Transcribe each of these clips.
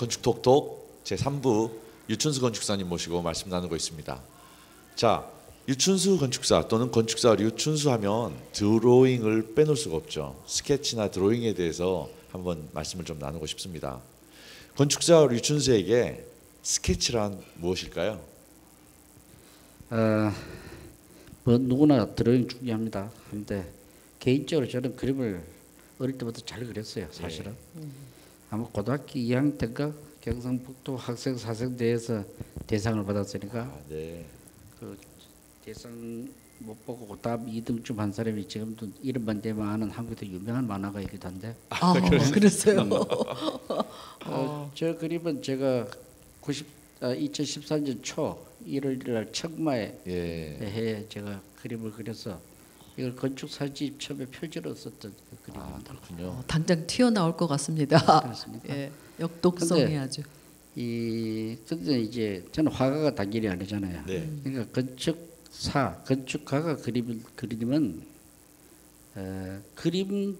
조원용의 건축 톡톡 제 3부 유춘수 건축사님 모시고 말씀 나누고 있습니다. 자, 유춘수 건축사 또는 건축사 유춘수 하면 드로잉을 빼놓을 수가 없죠. 스케치나 드로잉에 대해서 한번 말씀을 좀 나누고 싶습니다. 건축사 유춘수에게 스케치란 무엇일까요? 어, 뭐 누구나 드로잉 중요합니다. 근데 개인적으로 저는 그림을 어릴 때부터 잘 그렸어요. 사실은 아마 고등학교 2학년 때인가 경상북도 학생 사생대에서 대상을 받았으니까 아, 네. 그 대상 못 보고 다음 2등쯤 한 사람이 지금도 이름만 대면 아는 한국에 유명한 만화가이기도 한데 아, 그랬어요. 어, 저 그림은 제가 90, 아, 2014년 초 1월 1일 청마에 예. 해에 제가 그림을 그려서 이걸 건축 사진 처음에 표지로 썼던 그 아, 그림입니다. 그렇군요. 어, 당장 튀어나올 것 같습니다. 그렇습니까? 예, 역독성이 근데 아주. 이 근데 이제 저는 화가가 당연히 아니잖아요. 네. 그러니까 건축사, 건축가가 그림을 그리면 어, 그림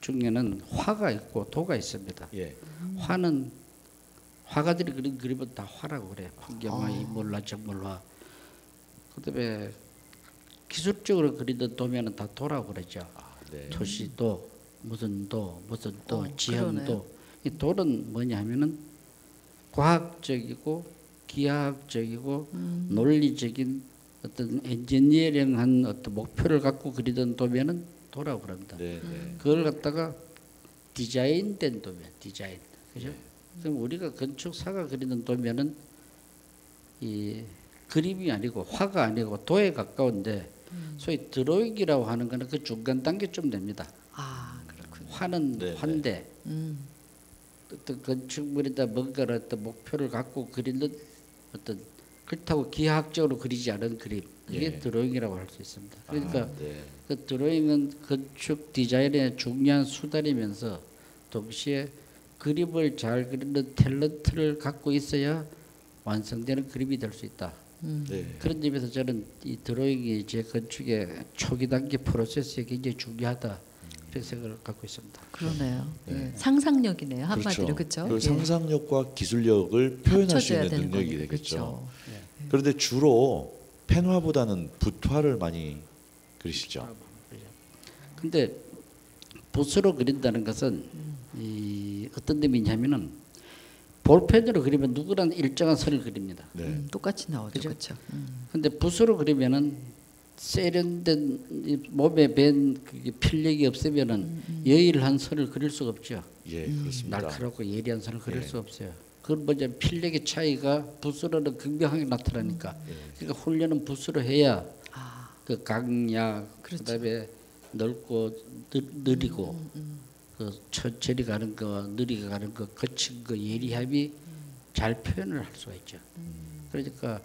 중에는 화가 있고 도가 있습니다. 예. 화는 화가들이 그린 그림은 다 화라고 그래. 풍경화, 인물화, 정물화. 그다음에 기술적으로 그리던 도면은 다 도라고 그러죠. 아, 네. 토시도 무슨 도 무슨 도 어, 지형도 그러네요. 이 도는 뭐냐 하면은 과학적이고 기하학적이고 음. 논리적인 어떤 엔지니어링한 어떤 목표를 갖고 그리던 도면은 도라고 그럽니다. 네, 음. 네. 그걸 갖다가 디자인된 도면, 디자인. 그죠? 네. 그럼 우리가 건축사가 그리는 도면은 이 그림이 아니고 화가 아니고 도에 가까운데 음. 소위 드로잉이라고 하는 거는 그 중간 단계쯤 됩니다. 아, 그렇군요. 화는 네, 네. 화인데 음. 어떤 건축물이다 뭔가를 어떤 목표를 갖고 그리는 어떤 그렇다고 기하학적으로 그리지 않은 그림 이게 예. 드로잉이라고 할 수 있습니다. 그러니까 아, 네. 그 드로잉은 건축 디자인의 중요한 수단이면서 동시에 그림을 잘 그리는 탤런트를 갖고 있어야 완성되는 그림이 될 수 있다. 음. 네. 그런 점에서 저는 이 드로잉이 제 건축의 초기 단계 프로세스에 굉장히 중요하다 이런 생각을 갖고 있습니다. 그러네요. 네. 예, 상상력이네요. 한마디로 그렇죠. 그 상상력과 기술력을 표현할 수 있는 능력이 되겠죠. 그렇죠. 그런데 주로 펜화보다는 붓화를 많이 그리시죠. 근데 붓으로 그린다는 것은 이 어떤 의미냐면은 볼펜으로 그리면 누구나 일정한 선을 그립니다. 네. 음, 똑같이 나오죠. 그죠? 그렇죠. 음. 근데 붓으로 그리면은 세련된 이 몸에 밴 필력이 없으면은 여일한 선을 그릴 수가 없죠. 예, 그렇습니다. 날카롭고 예리한 선을 그릴 예. 수 없어요. 그건 뭐냐 필력의 차이가 붓으로는 극명하게 나타나니까. 그러니까 훈련은 붓으로 해야 아, 그 강약 그렇죠. 그다음에 넓고 느, 느리고 그 천천히 가는 거 느리게 가는 거 거친 거 예리함이 잘 표현을 할 수가 있죠. 그러니까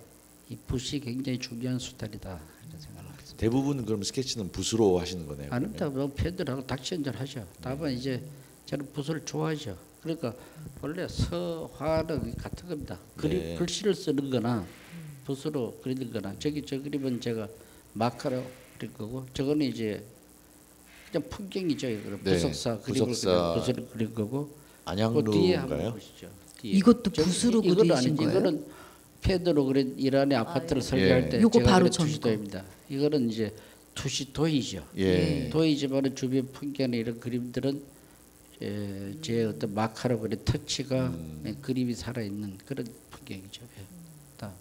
이 붓이 굉장히 중요한 수단이다 이런 생각을 합니다. 대부분 그럼 스케치는 붓으로 하시는 거네요. 아닙니다. 뭐 팬들하고 닥치한잔 하죠. 다만 이제 저는 붓을 좋아하죠. 그러니까 원래 서화는 같은 겁니다. 그림 네. 글씨를 쓰는 거나 붓으로 그리는 거나 저기 저 그림은 제가 마카로 그린 거고 저거는 이제 그냥 풍경이죠. 이거는 네, 부석사 그림을 부석사. 붓으로 그린 거고 그? 보시죠. 뒤에. 이것도 저- 붓으로 그리신. 거예요? 이거는 패드로 그린 이란의 아파트를 설계할 예. 때 요거 제가 바로. 투시도입니다. 이거는 이제 투시도이죠. 예. 도이지만은 주변 풍경의 이런 그림들은 에, 제 어떤 마카로 그린 터치가 음. 예, 그림이 살아 있는 그런 풍경이죠. 예. 다음.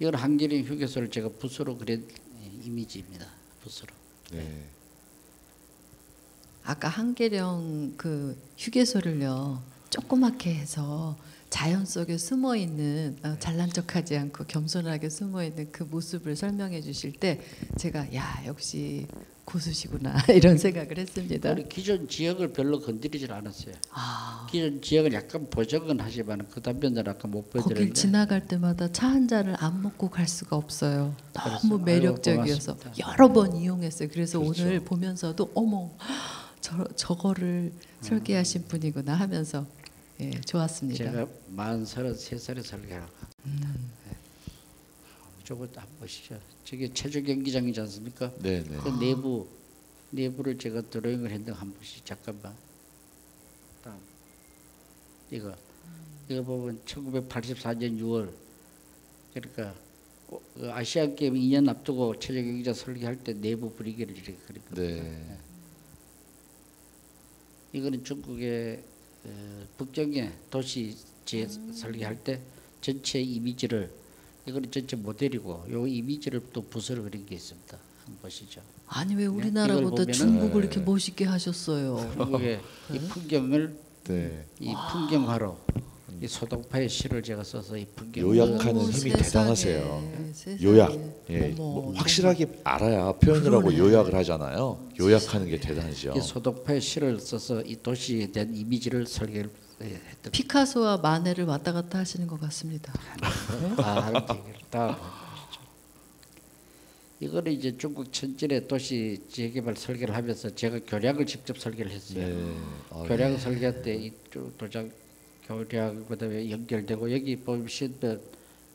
이건 한겨레 휴게소를 제가 붓으로 그린 예, 이미지입니다. 붓으로. 네. 아까 한계령 그 휴게소를요 조그맣게 해서 자연 속에 숨어 있는 어, 잘난 척하지 않고 겸손하게 숨어 있는 그 모습을 설명해 주실 때 제가 야 역시 고수시구나 이런 생각을 했습니다. 우리 기존 지역을 별로 건드리질 않았어요. 아 기존 지역을 약간 보정은 하지만 그 단면을 아까 못 거길 보여드렸는데 지나갈 때마다 차 한 잔을 안 먹고 갈 수가 없어요. 너무 아이고, 매력적이어서 고맙습니다. 여러 번 이용했어요. 그래서 그렇죠. 오늘 보면서도 어머 저 저거를 설계하신 분이구나 하면서 예 좋았습니다. 제가 만 서른 세 살에 설계하고 음. 저거 한번 보시죠. 저게 체조 경기장이지 않습니까? 네, 네. 그 내부 내부를 제가 드로잉을 했는데 한 번씩 잠깐만. 다음. 이거 이거 보면 1984년 6월 그러니까 어, 그 아시안 게임 2년 앞두고 최저 경기자 설계할 때 내부 분위기를 이렇게 그렸거든요. 네. 이거는 중국의 어, 북경의 도시 설계할 때 전체 이미지를 이거는 전체 모델이고 요 이미지를 또 붓으로 그린 게 있습니다. 한번 보시죠. 아니 왜 이걸 우리나라보다 중국을 네. 이렇게 멋있게 하셨어요? 중국의 이 풍경을 네. 이 풍경화로 이 소동파의 시를 제가 써서 이 풍경 요약하는 힘이 세상에, 대단하세요. 세상에. 요약. 예. 어머, 뭐 확실하게 알아야 표현을 하고 그러네. 요약을 하잖아요. 요약하는 게 대단하죠. 이 소동파의 시를 써서 이 도시에 대한 이미지를 설계를 했던 피카소와 마네를 왔다 갔다 하시는 것 같습니다. 얘기를 다 보시죠. 이거는 이제 중국 천진의 도시 재개발 설계를 하면서 제가 교량을 직접 설계를 했어요. 네. 아, 교량 설계 때이 도장 교량 그다음에 연결되고 여기 보시면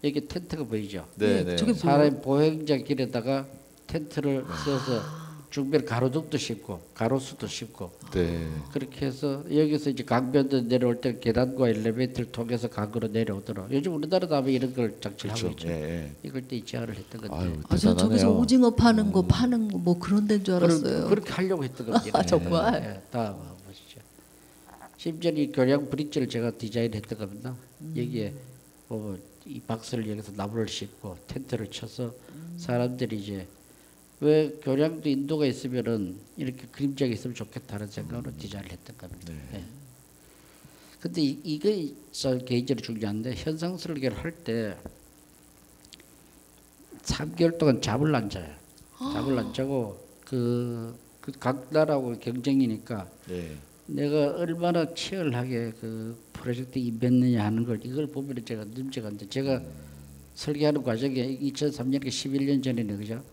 여기 텐트가 보이죠. 네, 네, 네. 저게 뭐- 사람 보행자 길에다가 텐트를 써서 중별 가로등도 심고 가로수도 심고 네. 그렇게 해서 여기서 이제 강변도 내려올 때 계단과 엘리베이터를 통해서 강으로 내려오도록 요즘 우리나라도 아마 이런 걸 장치를 하고 그렇죠. 있죠. 예, 예. 이걸 때 제안을 했던 건데 아유, 아, 저 저기서. 오징어 파는 거 파는 거 뭐 그런 데인 줄 알았어요. 그런, 그렇게 하려고 했던 겁니다. 아, 정말? 예, 다 보시죠. 심지어 이 교량 브릿지를 제가 디자인했던 겁니다. 여기에 뭐이 박스를 여기서 나무를 싣고 텐트를 쳐서 사람들이 이제 왜 교량도 인도가 있으면은 이렇게 그림자가 있으면 좋겠다는 생각으로 디자인을 했던 겁니다. 예. 근데 이, 이게 저 개인적으로 중요한데 현상 설계를 할 때 3개월 동안 잠을 안 자요. 잠을 안 자고 그, 그 각 나라하고 경쟁이니까 네. 내가 얼마나 치열하게 그 프로젝트 임했느냐 하는 걸 이걸 보면 제가 눈치가 안 돼. 제가 설계하는 과정에 2003년에 11년 전에는 그죠?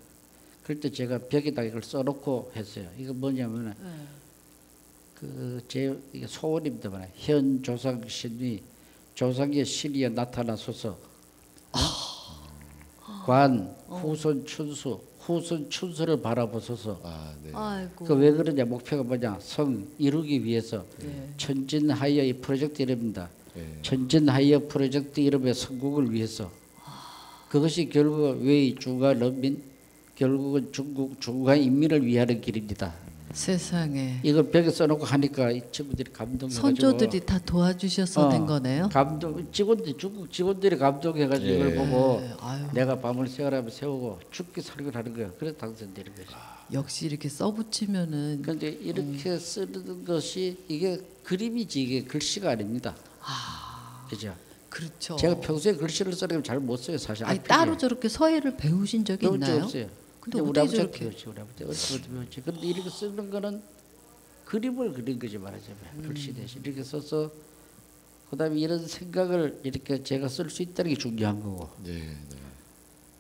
그럴 때 제가 벽에다 이걸 써놓고 했어요. 이거 뭐냐면은 그제 이게 소원입니다. 말이야. 현 조상 신이 조상의 신이 나타나소서. 관 후손 춘수 후손 춘수를 바라보소서. 아, 네. 아이고. 그왜 그러냐 목표가 뭐냐 성 이루기 위해서 네. 천진 하이어 이 프로젝트 이름입니다. 네. 천진 하이어 프로젝트 이름의 성공을 위해서 그것이 결국 왜 중화人民 결국은 중국 중화 인민을 위하는 길입니다. 세상에 이걸 벽에 써놓고 하니까 이 친구들이 감동해가지고 선조들이 다 도와주셔서 어, 된 거네요. 감동 직원들 중국 직원들이 감동해가지고 예. 이걸 보고 네, 아유. 내가 밤을 세워라면 세우고 죽기 살기를 하는 거예요. 그래서 당선되는 거죠. 역시 이렇게 써붙이면은 그런데 이렇게 쓰는 것이 이게 그림이지 이게 글씨가 아닙니다. 그죠? 그렇죠. 제가 평소에 글씨를 쓰는 잘못 써요 사실. 아니. 따로 저렇게 서예를 배우신 적이 있나요? 없어요. 근데 근데 우리 어떻게 아버지 저렇게- 배웠지 우리 아버지 어떻게. 근데 이렇게 쓰는 거는 그림을 그린 거지 말하자면 음. 글씨 대신 이렇게 써서 그다음에 이런 생각을 이렇게 제가 쓸 수 있다는 게 중요한 거고. 네, 네.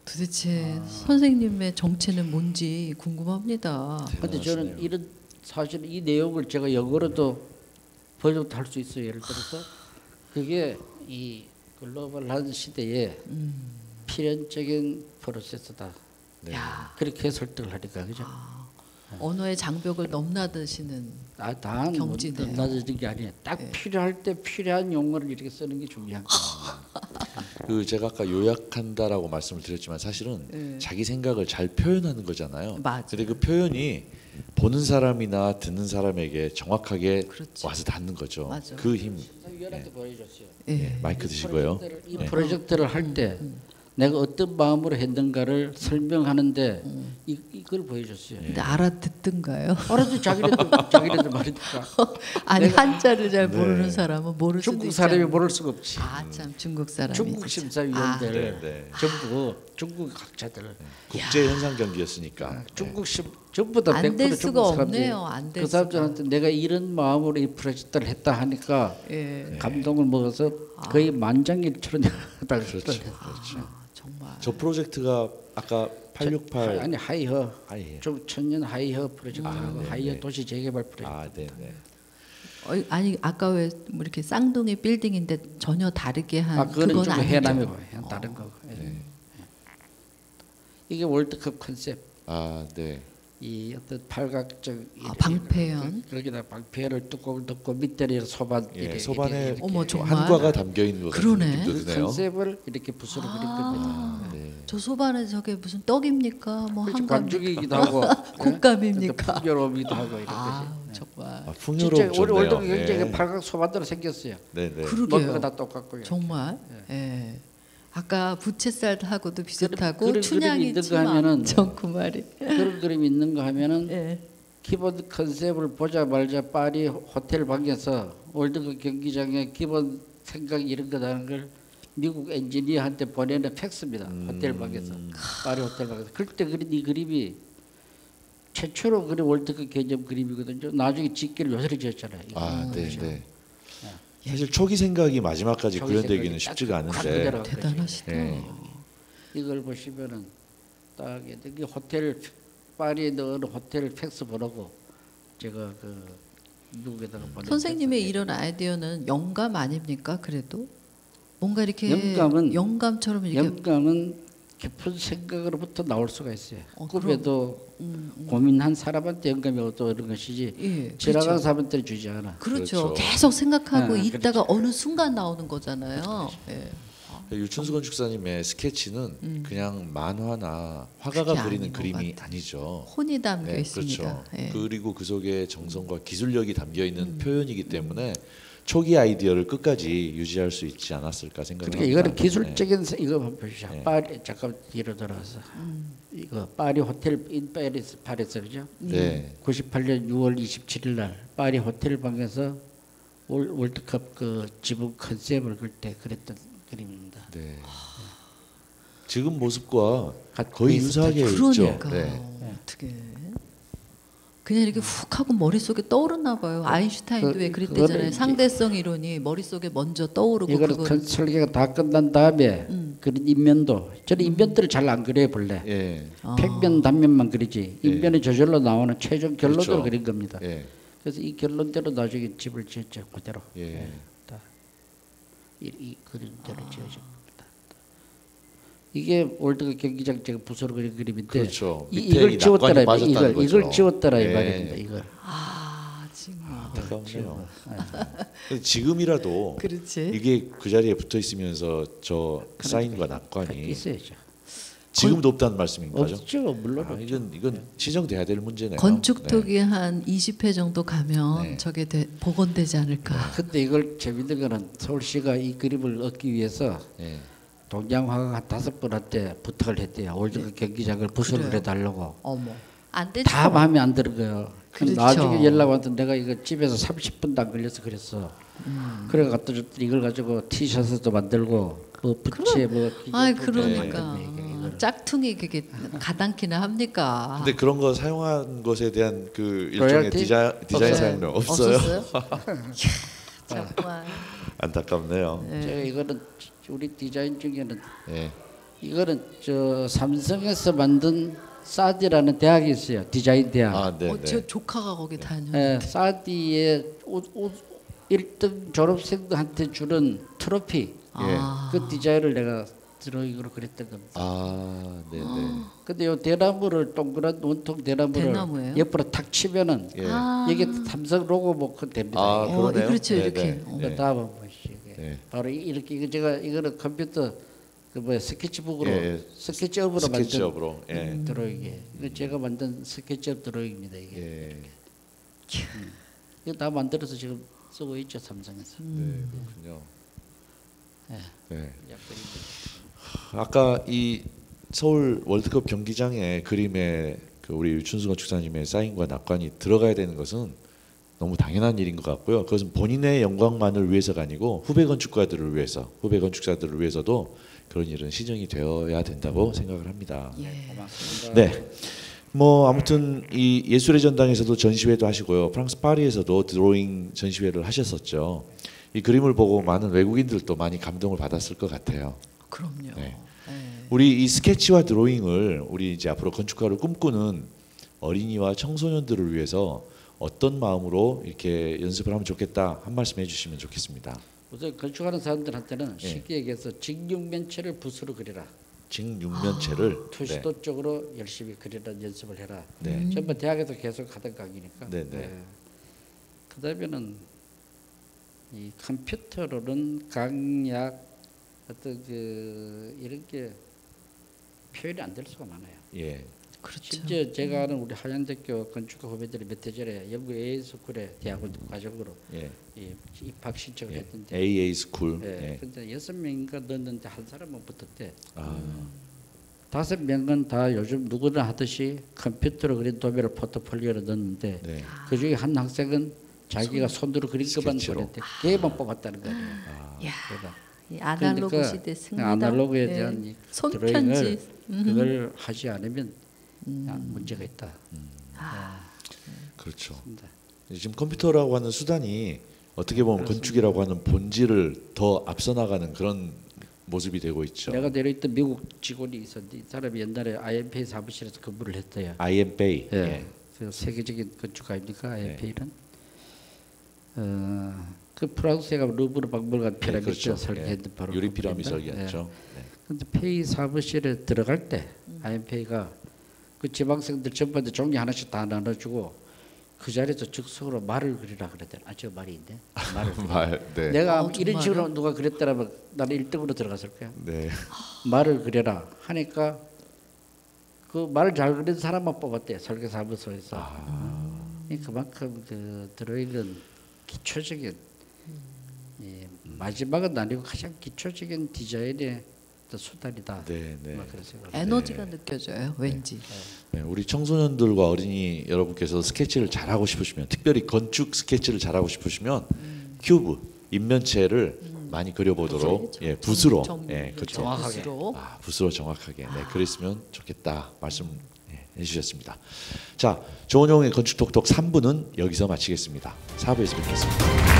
도대체 아. 선생님의 정체는 뭔지 궁금합니다. 근데 저는. 이런 사실 이 내용을 제가 영어로도 번역도 할 수 있어요. 예를 들어서 그게 이 글로벌한 시대에 음. 필연적인 프로세스다. 네. 그렇게 설득을 하니까 그죠? 언어의 장벽을 넘나드시는 아, 다한 경지네요. 넘나드는 게 아니에요. 딱 필요할 때 필요한 용어를 이렇게 쓰는 게 중요한 거예요. 그 제가 아까 요약한다라고 말씀을 드렸지만 사실은 네. 자기 생각을 잘 표현하는 거잖아요. 맞아요. 근데 그 표현이 보는 사람이나 듣는 사람에게 정확하게 그렇죠. 와서 닿는 거죠. 맞아. 그 힘. 보여줬어요. 예. 네, 마이크 드시고요. 프로젝트를, 이 네. 프로젝트를 할 때 내가 어떤 마음으로 했는가를 설명하는데 이, 이걸 보여줬어요. 근데 알아듣든가요? 알아도 자기네들 자기네들 말이니까 아니 내가- 한자를 잘 네. 모르는 사람은 모를 수도 중국 사람이? 모를 수가 없지. 아참 중국 사람이 중국. 심사위원들 네, 네. 전부 중국 각자들 국제 현상 경기였으니까. 중국 심 전부 다안될100% 수가 중국 없네요. 안될 그 사람들한테 내가 이런 마음으로 이 프로젝트를 했다 하니까 예. 감동을 먹어서 거의 만장일치로 달렸어요. 그렇죠. 그렇죠. 아, 저 프로젝트가 아까 868 아니 하이허 아예. 좀 천년 하이허 프로젝트라고 네, 하이허 네. 도시 재개발 프로젝트. 아, 네, 네. 어, 아니 아까 왜 뭐 이렇게 쌍둥이 빌딩인데 전혀 다르게 한 아 그건 좀 아니죠. 해남이고 그냥 다른 거고. 예. 이게 월드컵 컨셉. 아, 네. 이 어떤 팔각적 아, 방패연. 그- 거기다 방패를 뚜껑을 덮고 밑에는 소반 예, 이렇게- 소반에 이렇게- 어머, 정말? 한과가 담겨 있는 그러네. 그. 컨셉을 이렇게 붓으로 그린 겁니다. 아, 네. 저 소반에 저게 무슨 떡입니까? 뭐 그렇죠. 한감 관중이기도 하고 곶감입니까? 풍요로움이기도 하고 이런 아 거지. 정말 아, 진짜 풍요롭죠. 우리 월드 경제가 네. 팔각 소반대로 생겼어요. 네, 네. 그러게요. 거다 똑같고요. 정말 예. 아까 부채살하고도 비슷하고 그런 그림이 춘향이 있는 거 치마 하면은 정구말이 그런 그림이 있는 거 하면은 예. 기본 컨셉을 보자말자 파리 호텔 방에서 월드컵 경기장의 기본 생각 이런 거다는 걸 미국 엔지니어한테 보내는 팩스입니다. 호텔 방에서 파리 호텔 방에서 그때 그린 이 그림이 최초로 그린 월드컵 개념 그림이거든요. 나중에 짓기를 요새를 지었잖아요. 이거. 아, 네, 그죠? 네. 사실 초기 생각이 마지막까지 초기 구현되기는 생각이 쉽지가 딱 않은데. 대단하시다. 예. 이걸 보시면은 딱 이게 호텔 파리에 넣은 호텔 팩스 보내고 제가 그 미국에다가 보내. 선생님의 이런 아이디어는 영감 아닙니까? 그래도 뭔가 이렇게 영감은- 영감처럼 이렇게 영감은 깊은 생각으로부터 나올 수가 있어요. 어, 꿈에도 음, 음. 고민한 사람한테 영감이 오는 것이지 예, 지나간 그렇죠. 사람한테 주지 않아. 그렇죠. 그렇죠. 계속 생각하고 네, 있다가 어느 순간 나오는 거잖아요. 예. 유춘수 건축사님의 스케치는 그냥 만화나 화가가 그리는 그림이. 아니죠. 혼이 담겨 네, 있습니다. 그렇죠. 예. 그리고 그 속에 정성과 기술력이 담겨 있는 음. 표현이기 때문에 초기 아이디어를 끝까지 유지할 수 있지 않았을까 생각합니다. 그러니까 이거는 기술적인 세- 이거 한번 보시죠. 네. 파리 잠깐 뒤로 돌아서 이거 파리 호텔 인 파리스 파리스 그죠? 네. 98년 6월 27일 날 파리 호텔 방에서 월, 월드컵 그 지붕 컨셉을 그릴 때 그랬던 그림입니다. 네. 지금 모습과 같- 거의. 유사하게 있죠. 그러니까 네. 어떻게 그냥 이렇게 훅 하고 머릿속에 떠오르나 봐요. 아인슈타인도 그- 왜 그랬대잖아요. 상대성 이론이 머릿속에 먼저 떠오르고 이거는 그걸 컨 설계가 다 끝난 다음에 음. 그런 인면도 저는 인면들을 잘 안 그려요 본래. 예. 아. 평면 단면만 그리지 예. 인면이 저절로 나오는 최종 결론을 그렇죠. 그린 겁니다. 예. 그래서 이 결론대로 나중에 집을 지었죠 그대로. 예. 다. 이, 이 그림대로 지어진 겁니다. 이게 월드컵 경기장 제가 부서로 그린 그림인데 그렇죠. 이, 이걸 이 지웠더라 이걸 거죠. 이걸 지웠더라 이 예. 말입니다. 이걸. 아 정말 안타깝네요. 근데 지금이라도 그렇지. 이게 그 자리에 붙어 있으면서 저 사인과 낙관이 있어야죠. 지금도 없다는 말씀인 거죠? 없죠 물론 아. 이건 이건 시정돼야 될 문제네요. 건축톡이 한 20회 정도 가면 네. 저게 돼, 복원되지 않을까. 근데 이걸 재밌는 거는 서울시가 이 그림을 얻기 위해서 네. 예. 동양화가 한 다섯 분한테 부탁을 했대요. 월드컵 경기장을 부서를 네. 그래요. 해달라고. 어머 안 되죠. 다 마음에 안 거예요. 그렇죠. 나중에 연락 왔는데 내가 이거 집에서 30분도 안 걸려서 그랬어. 음. 그래 갖다 줬더니 이걸 가지고 티셔츠도 만들고 뭐 부채 뭐아 그러니까 이거, 이거, 이거. 짝퉁이 그게 가당키나 합니까? 근데 그런 거 사용한 것에 대한 그 일종의? 디자, 디자인 없어요. 사용료 없어요. 없었어요? 이야, 정말. 안타깝네요. 네. 제가 이거는 우리 디자인 중에는 예. 이거는 저 삼성에서 만든 사디라는 대학이 있어요. 디자인 대학. 아, 네, 어, 네. 저 조카가 거기 다녀. 예, 사디의 옷, 옷 1등 졸업생들한테 주는 트로피 아. 그 디자인을 내가 드로잉으로 그렸던 겁니다. 아, 네, 네. 근데 요 대나무를 동그란 원통 대나무를 대나무예요? 옆으로 탁 치면은 예. 아. 이게 삼성 로고 뭐그 됩니다. 아, 이게. 어, 그러네요. 그렇죠, 네, 이렇게. 네. 어. 그 네. 다음 한번 보시죠. 네. 바로 이- 이렇게 이거 제가 이거는 컴퓨터 그 뭐야 스케치북으로 예, 예. 스케치업으로 스케치업으로. 예. 만든 드로잉이에요. 이거 제가 만든 스케치업 드로잉입니다. 이게 예. 이거 다 만들어서 지금 쓰고 있죠 삼성에서. 네, 그렇군요. 네. 약간 아까 이 서울 월드컵 경기장에 그림에 그 우리 유춘수 건축사님의 사인과 낙관이 들어가야 되는 것은 너무 당연한 일인 것 같고요. 그것은 본인의 영광만을 위해서가 아니고 후배 건축가들을 위해서, 후배 건축자들을 위해서도 그런 일은 시정이 되어야 된다고 생각을 합니다. 예. 네. 뭐 아무튼 이 예술의 전당에서도 전시회도 하시고요. 프랑스 파리에서도 드로잉 전시회를 하셨었죠. 이 그림을 보고 많은 외국인들도 많이 감동을 받았을 것 같아요. 그럼요. 네. 예. 우리 이 스케치와 드로잉을 우리 이제 앞으로 건축가를 꿈꾸는 어린이와 청소년들을 위해서 어떤 마음으로 이렇게 연습을 하면 좋겠다 한 말씀 해주시면 좋겠습니다. 우선 건축하는 사람들한테는 예. 쉽게 얘기해서 직육면체를 붓으로 그리라. 직육면체를 투시도 쪽으로 열심히 그리는 연습을 해라. 네. 전부 대학에서 계속 하던 강의니까. 네, 네. 그다음에는 이 컴퓨터로는 강약 어떤 그 이런 게 표현이 안 될 수가 많아요. 예. 그렇죠. 심지어 제가 아는 우리 한양대교 건축가 후배들이 몇 해 전에 영국 AS쿨에 대학원 과정으로 예. 이 입학 신청을 예. 했는데 AA 스쿨. 예. 예. 근데 여섯 명인가 넣었는데 한 사람은 붙었대. 아. 다섯 명은 다 요즘 누구나 하듯이 컴퓨터로 그린 도배를 포트폴리오로 넣었는데 네. 그 중에 한 학생은 자기가 손 으로 그린 것만. 보냈대. 걔만 뽑았다는 거예요. 야, 그러니까 이 아날로그 그러니까 시대 승리다. 아날로그에 네. 대한 이 손편지. 그걸 하지 않으면 야, 문제가 있다. 그렇죠. 그렇습니다. 지금 컴퓨터라고 하는 수단이 어떻게 보면 건축이라고 하는 본질을 더 앞서 나가는 그런 모습이 되고 있죠. 내가 내려있던 미국 직원이 있었는데 이 사람이 옛날에 IMP 사무실에서 근무를 했대요. IM Bay. 예. 예. 그 세계적인 건축 아닙니까? 네. IMP는. 어, 그 프랑스가 루브르 박물관 피라미드 그렇죠. 설계했는데 예. 바로 유리 그 피라미드 설계했죠. 네. 근데 페이 사무실에 들어갈 때 IMP가 그 지방생들 전부한테 종이 하나씩 다 나눠주고 그 자리에서 즉석으로 말을 그리라 그랬더니 아저 말인데 말을. 말, 네. 내가 어, 이런? 식으로 누가 그랬더라면 나는 1등으로 들어갔을 거야 네. 말을 그려라 하니까 그 말을 잘 그리는 사람만 뽑았대 설계사무소에서 이 그만큼 그 드로잉은 기초적인 예, 마지막은 아니고 가장 기초적인 디자인의 수단이다 네, 네. 에너지가 느껴져요. 왠지. 네, 우리 청소년들과 어린이 여러분께서 스케치를 잘하고 싶으시면 특별히 건축 스케치를 잘하고 싶으시면 큐브 인면체를 많이 그려보도록 그렇죠. 예, 붓으로 정- 예, 그렇죠. 정확하게. 붓으로. 아, 붓으로 정확하게 네, 그랬으면 좋겠다 말씀 예, 해주셨습니다. 자, 조은용의 건축톡톡 3부는 여기서 마치겠습니다. 4부에서 뵙겠습니다.